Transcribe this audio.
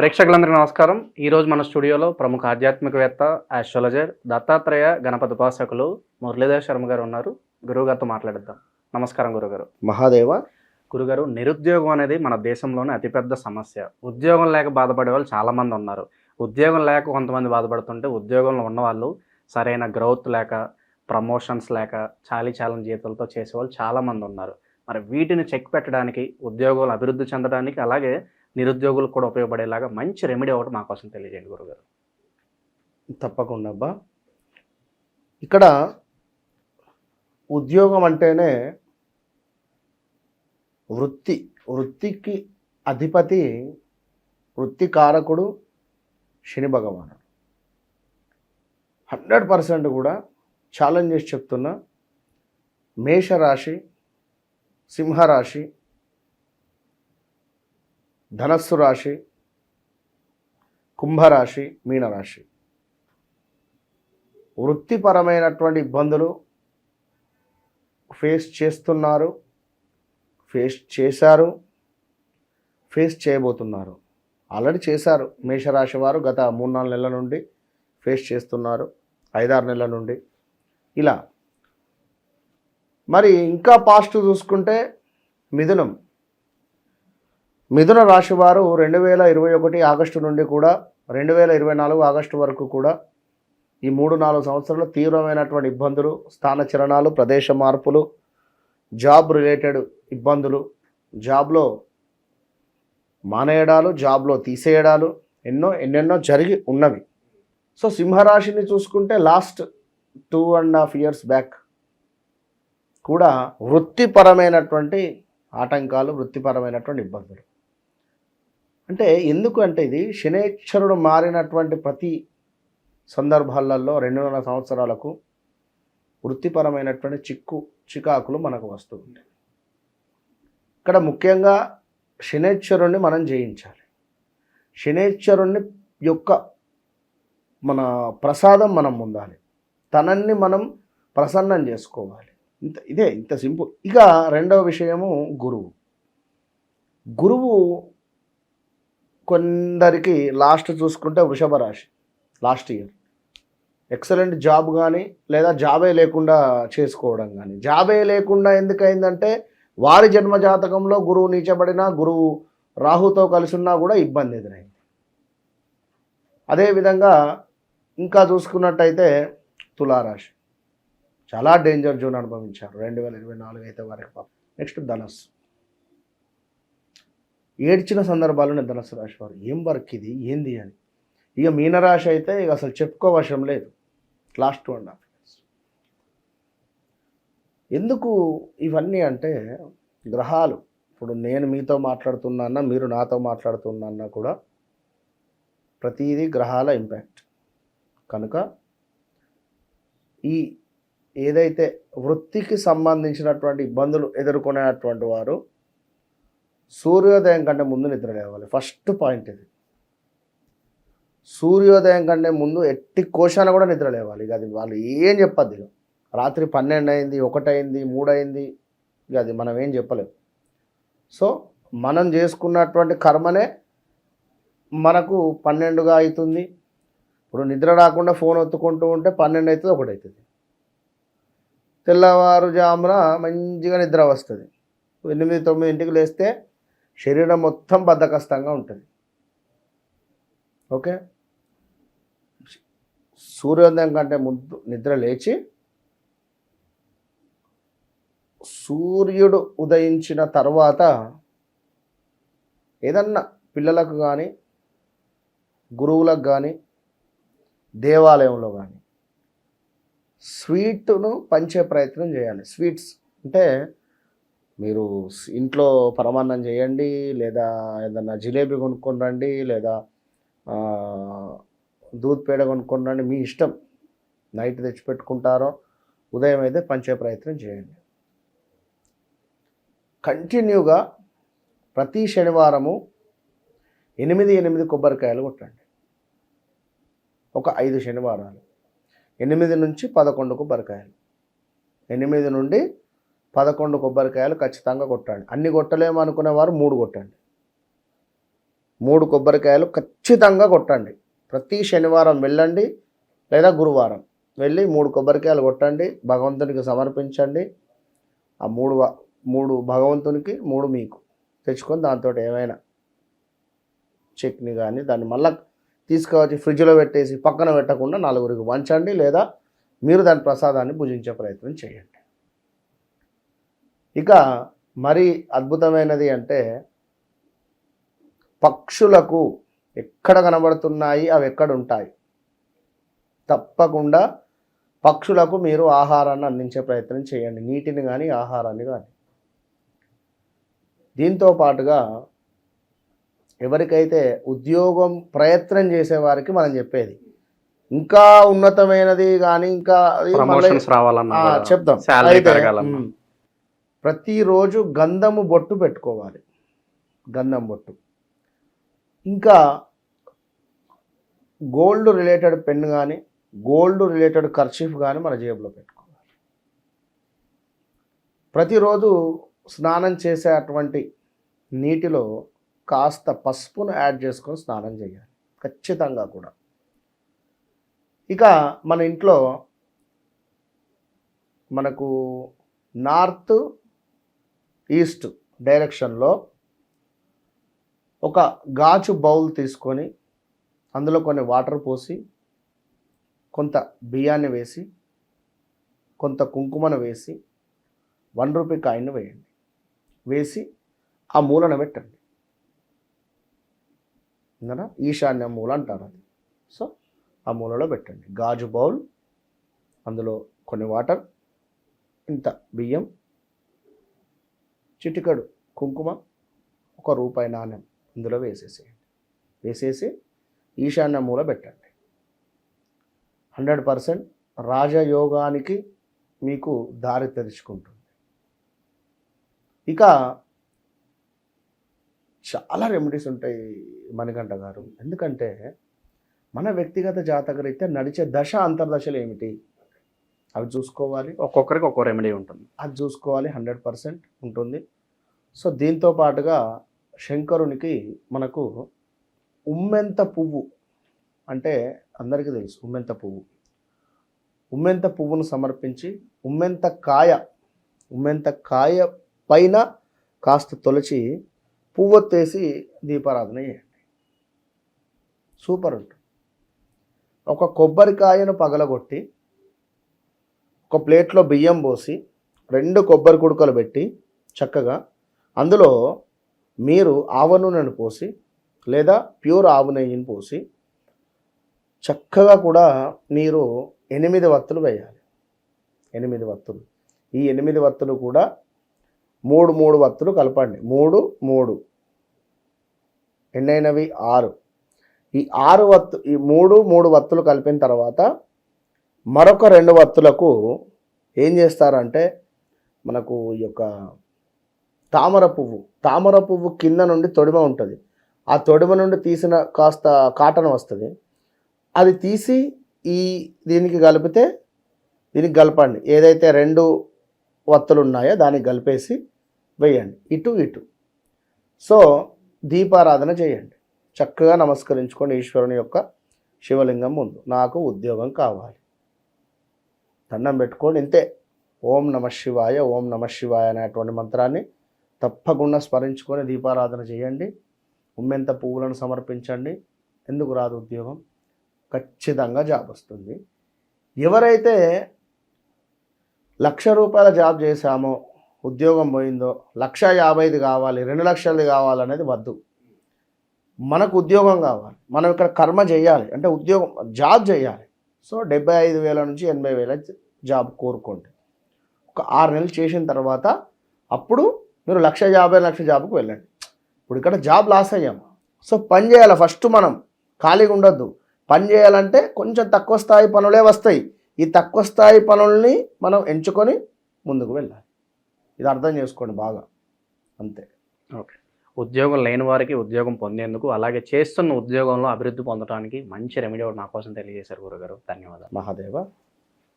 ప్రేక్షకులందరికీ నమస్కారం. ఈ రోజు మన స్టూడియోలో ప్రముఖ ఆధ్యాత్మికవేత్త ఆస్ట్రాలజర్ దత్తాత్రేయ గణపతి ఉపాసకులు మురళీధర్ శర్మ గారు ఉన్నారు. గురువు గారితో మాట్లాడిద్దాం. నమస్కారం గురుగారు. మహాదేవ. గురుగారు నిరుద్యోగం అనేది మన దేశంలోనే అతిపెద్ద సమస్య. ఉద్యోగం లేక బాధపడే వాళ్ళు చాలా మంది ఉన్నారు. ఉద్యోగం లేక కొంతమంది బాధపడుతుంటే ఉద్యోగంలో ఉన్నవాళ్ళు సరైన గ్రోత్ లేక ప్రమోషన్స్ లేక చాలీ చాలని జీతాలతో చేసేవాళ్ళు చాలా మంది ఉన్నారు. మరి వీటిని చెక్ పెట్టడానికి ఉద్యోగాలు అభివృద్ధి చెందడానికి అలాగే నిరుద్యోగులకు కూడా ఉపయోగపడేలాగా మంచి రెమెడీ ఒకటి మా కోసం తెలియజేయండి గురుగారు. తప్పకుండా అబ్బా. ఇక్కడ ఉద్యోగం అంటేనే వృత్తి. వృత్తికి అధిపతి వృత్తి కారకుడు శని భగవానుడు. హండ్రెడ్ పర్సెంట్ కూడా ఛాలెంజ్ చేసి చెప్తున్నా మేషరాశి సింహరాశి ధనస్సు రాశి కుంభరాశి మీనరాశి. వృత్తిపరమైనటువంటి ఇబ్బందులు ఫేస్ చేస్తున్నారు ఫేస్ చేశారు ఫేస్ చేయబోతున్నారు. ఆల్రెడీ చేశారు. మేషరాశి వారు గత మూడు నాలుగు నెలల నుండి ఫేస్ చేస్తున్నారు. ఐదారు నెలల నుండి. ఇలా. మరి ఇంకా పాస్ట్ చూసుకుంటే మిథునం. మిథున రాశి వారు రెండు వేల ఇరవై ఒకటి ఆగస్టు నుండి కూడా రెండు వేల ఇరవై నాలుగు ఆగస్టు వరకు కూడా ఈ మూడు నాలుగు సంవత్సరాలు తీవ్రమైనటువంటి ఇబ్బందులు స్థాన చలనాలు ప్రదేశ మార్పులు జాబ్ రిలేటెడ్ ఇబ్బందులు జాబ్లో మానేయడాలు జాబ్లో తీసేయడాలు ఎన్నో ఎన్నెన్నో జరిగి ఉన్నవి. సో సింహరాశిని చూసుకుంటే last two and half years back కూడా వృత్తిపరమైనటువంటి ఆటంకాలు వృత్తిపరమైనటువంటి ఇబ్బందులు. అంటే ఎందుకు అంటే ఇది శనేశ్వరుడు మారినటువంటి ప్రతి సందర్భాలలో రెండున్నర సంవత్సరాలకు వృత్తిపరమైనటువంటి చిక్కు చికాకులు మనకు వస్తూ ఉంటాయి. ఇక్కడ ముఖ్యంగా శనేశ్వరుణ్ణి మనం జయించాలి. శనేశ్వరుణ్ణి యొక్క మన ప్రసాదం మనం పొందాలి. తనన్ని మనం ప్రసన్నం చేసుకోవాలి. ఇంత ఇదే ఇంత సింపుల్. ఇక రెండవ విషయము గురువు. గురువు కొందరికి లాస్ట్ చూసుకుంటే వృషభ రాశి లాస్ట్ ఇయర్. ఎక్సలెంట్ జాబ్ కానీ లేదా జాబే లేకుండా చేసుకోవడం కానీ జాబే లేకుండా ఎందుకైందంటే వారి జన్మ జాతకంలో గురువు నీచబడినా గురువు రాహుతో కలిసి ఉన్నా కూడా ఇబ్బంది ఎదురైంది. అదేవిధంగా ఇంకా చూసుకున్నట్టయితే తులారాశి. చాలా డేంజర్ జోన్ అనుభవించారు. రెండు వేల ఇరవై నాలుగు అయితే వరకు నెక్స్ట్ ధనస్సు. ఏడ్చిన సందర్భాల్లోనే ధనుసు రాశి వారు ఏం వర్క్ ఇది? ఏంది అని. ఇక మీనరాశి అయితే ఇక అసలు చెప్పుకోవశం లేదు. Last two and half years ఎందుకు ఇవన్నీ అంటే గ్రహాలు. ఇప్పుడు నేను మీతో మాట్లాడుతున్నా మీరు నాతో మాట్లాడుతున్నా కూడా ప్రతిదీ గ్రహాల ఇంపాక్ట్ కనుక ఈ ఏదైతే వృత్తికి సంబంధించినటువంటి ఇబ్బందులు ఎదుర్కొనేటువంటి వారు సూర్యోదయం కంటే ముందు నిద్ర లేవాలి. ఫస్ట్ పాయింట్ ఇది. సూర్యోదయం కంటే ముందు ఎట్టి కోశాన కూడా నిద్ర లేవాలి. ఇక అది వాళ్ళు ఏం చెప్పద్దు ఇక. రాత్రి పన్నెండు అయింది ఒకటైంది మూడు అయింది ఇక అది మనం ఏం చెప్పలేము సో మనం చేసుకున్నటువంటి కర్మనే మనకు పన్నెండుగా అవుతుంది ఇప్పుడు నిద్ర రాకుండా ఫోన్ ఒత్తుకుంటూ ఉంటే పన్నెండు అవుతుంది ఒకటి అవుతుంది తెల్లవారుజామున మంచిగా నిద్ర వస్తుంది. ఎనిమిది తొమ్మిది ఇంటికి లేస్తే శరీరం మొత్తం బద్ధకస్తంగా ఉంటుంది. ఓకే? సూర్యోదయం కంటే ముందు నిద్ర లేచి సూర్యుడు ఉదయించిన తర్వాత ఏదన్నా పిల్లలకు కానీ గురువులకు కానీ దేవాలయంలో కానీ స్వీట్ను పంచే ప్రయత్నం చేయాలి. స్వీట్స్ అంటే మీరు ఇంట్లో పరమాన్నం చేయండి లేదా ఏదన్నా జిలేబీ కొనుక్కొని రండి లేదా దూద్ పేడ కొనుక్కొని రండి మీ ఇష్టం నైట్ తెచ్చిపెట్టుకుంటారో ఉదయం అయితే పంచే ప్రయత్నం చేయండి. కంటిన్యూగా ప్రతి శనివారము ఎనిమిది ఎనిమిది కొబ్బరికాయలు కొట్టండి. ఒక ఐదు శనివారాలు. ఎనిమిది నుంచి పదకొండు కొబ్బరికాయలు. ఎనిమిది నుండి పదకొండు కొబ్బరికాయలు ఖచ్చితంగా కొట్టండి. అన్ని కొట్టలేము అనుకునేవారు మూడు కొట్టండి. మూడు కొబ్బరికాయలు ఖచ్చితంగా కొట్టండి. ప్రతి శనివారం వెళ్ళండి లేదా గురువారం వెళ్ళి మూడు కొబ్బరికాయలు కొట్టండి భగవంతునికి సమర్పించండి. ఆ మూడు మూడు భగవంతునికి మూడు మీకు. తెచ్చుకొని దాంతో ఏమైనా చట్నీ కానీ దాన్ని మళ్ళీ తీసుకువచ్చి ఫ్రిడ్జ్లో పెట్టేసి పక్కన పెట్టకుండా నలుగురికి వంచండి లేదా మీరు దాని ప్రసాదాన్ని భుజించే ప్రయత్నం చేయండి. ఇక మరి అద్భుతమైనది అంటే పక్షులకు ఎక్కడ కనబడుతున్నాయి అవి ఎక్కడ ఉంటాయి తప్పకుండా పక్షులకు మీరు ఆహారాన్ని అందించే ప్రయత్నం చేయండి. నీటిని కానీ ఆహారాన్ని కానీ దీంతో పాటుగా ఎవరికైతే ఉద్యోగం ప్రయత్నం చేసేవారికి మనం చెప్పేది ఇంకా ఉన్నతమైనది కానీ ఇంకా చెప్దాం ప్రతిరోజు గంధము బొట్టు పెట్టుకోవాలి. గంధం బొట్టు. ఇంకా గోల్డ్ రిలేటెడ్ పెన్ కానీ గోల్డ్ రిలేటెడ్ కర్చీఫ్ కానీ మన జేబులో పెట్టుకోవాలి. ప్రతిరోజు స్నానం చేసే అటువంటి నీటిలో కాస్త పసుపును యాడ్ చేసుకొని స్నానం చేయాలి. ఖచ్చితంగా కూడా. ఇక మన ఇంట్లో మనకు నార్త్ ఈస్ట్ డైరెక్షన్లో ఒక గాజు బౌల్ తీసుకొని అందులో కొన్ని వాటర్ పోసి కొంత బియ్యాన్ని వేసి కొంత కుంకుమను వేసి వన్ రూపీ కాయిన్ వేయండి. వేసి ఆ మూలన పెట్టండి. ఇందనా ఈశాన్య మూల అంటారు అది. సో ఆ మూలలో పెట్టండి. గాజు బౌల్ అందులో కొన్ని వాటర్ ఇంత బియ్యం చిటికడు కుంకుమ ఒక రూపాయి నాణ్యం ఇందులో వేసేసేయండి. వేసేసి ఈశాన్య మూల పెట్టండి. హండ్రెడ్ పర్సెంట్ రాజయోగానికి మీకు దారి తెరుచుకుంటుంది. ఇక చాలా రెమెడీస్ ఉంటాయి మణికంఠ గారు. ఎందుకంటే మన వ్యక్తిగత జాతకరీత్యా నడిచే దశ అంతర్దశలు ఏమిటి? అవి చూసుకోవాలి. ఒక్కొక్కరికి ఒక్కో రెమెడీ ఉంటుంది. అది చూసుకోవాలి హండ్రెడ్ పర్సెంట్ ఉంటుంది. సో దీంతో పాటుగా శంకరునికి మనకు ఉమ్మెంత పువ్వు అంటే అందరికీ తెలుసు ఉమ్మెంత పువ్వు. ఉమ్మెంత పువ్వును సమర్పించి ఉమ్మెంత కాయ ఉమ్మెంత కాయ పైన కాస్త తొలచి పువ్వొత్తేసి దీపారాధన చేయండి. సూపర్ ఉంటుంది. ఒక కొబ్బరికాయను పగలగొట్టి ఒక ప్లేట్లో బియ్యం పోసి రెండు కొబ్బరి కుడుకలు పెట్టి చక్కగా అందులో మీరు ఆవ నూనెను పోసి లేదా ప్యూర్ ఆవు నెయ్యిని పోసి చక్కగా కూడా మీరు ఎనిమిది వత్తులు వేయాలి. ఎనిమిది వత్తులు. ఈ ఎనిమిది వత్తులు కూడా మూడు మూడు వత్తులు కలపండి. మూడు మూడు. ఎన్నైనవి? ఆరు. ఈ ఆరు వత్తు ఈ మూడు మూడు వత్తులు కలిపిన తర్వాత మరొక రెండు వత్తులకు ఏం చేస్తారంటే మనకు ఈ యొక్క తామర పువ్వు తామర పువ్వు కింద నుండి తొడిమ ఉంటుంది. ఆ తొడిమ నుండి తీసిన కాస్త కాటన్ వస్తుంది. అది తీసి ఈ దీనికి కలిపితే దీనికి కలపండి. ఏదైతే రెండు వత్తులు ఉన్నాయో దానికి కలిపేసి వేయండి. ఇటు ఇటు. సో దీపారాధన చేయండి. చక్కగా నమస్కరించుకోండి ఈశ్వరుని యొక్క శివలింగం ముందు. నాకు ఉద్యోగం కావాలి. దండం పెట్టుకోండి ఇంతే. ఓం నమ శివాయ ఓం నమ శివాయ అనేటువంటి మంత్రాన్ని తప్పకుండా స్మరించుకొని దీపారాధన చేయండి. ఉమ్మెంత పువ్వులను సమర్పించండి. ఎందుకు రాదు ఉద్యోగం? ఖచ్చితంగా జాబ్ వస్తుంది. ఎవరైతే లక్ష రూపాయల జాబ్ చేశామో ఉద్యోగం పోయిందో లక్ష యాభైది కావాలి రెండు లక్షలది కావాలనేది వద్దు. మనకు ఉద్యోగం కావాలి. మనం ఇక్కడ కర్మ చేయాలి. అంటే ఉద్యోగం జాబ్ చేయాలి. సో డెబ్బై ఐదు వేల నుంచి ఎనభై వేల జాబ్ కోరుకోండి. ఒక ఆరు నెలలు చేసిన తర్వాత అప్పుడు మీరు లక్ష యాభై లక్ష జాబ్కు వెళ్ళండి. ఇప్పుడు ఇక్కడ జాబ్ లాస్ అయ్యాం. సో పని చేయాలి. ఫస్ట్ మనం ఖాళీగా ఉండొద్దు. పని చేయాలంటే కొంచెం తక్కువ స్థాయి పనులే వస్తాయి. ఈ తక్కువ స్థాయి పనుల్ని మనం ఎంచుకొని ముందుకు వెళ్ళాలి. ఇది అర్థం చేసుకోండి బాగా. అంతే. ఓకే. ఉద్యోగం లేని వారికి ఉద్యోగం పొందేందుకు అలాగే చేస్తున్న ఉద్యోగంలో అభివృద్ధి పొందడానికి మంచి రెమెడీ నా కోసం తెలియజేశారు గురుగారు. ధన్యవాదాలు. మహాదేవ.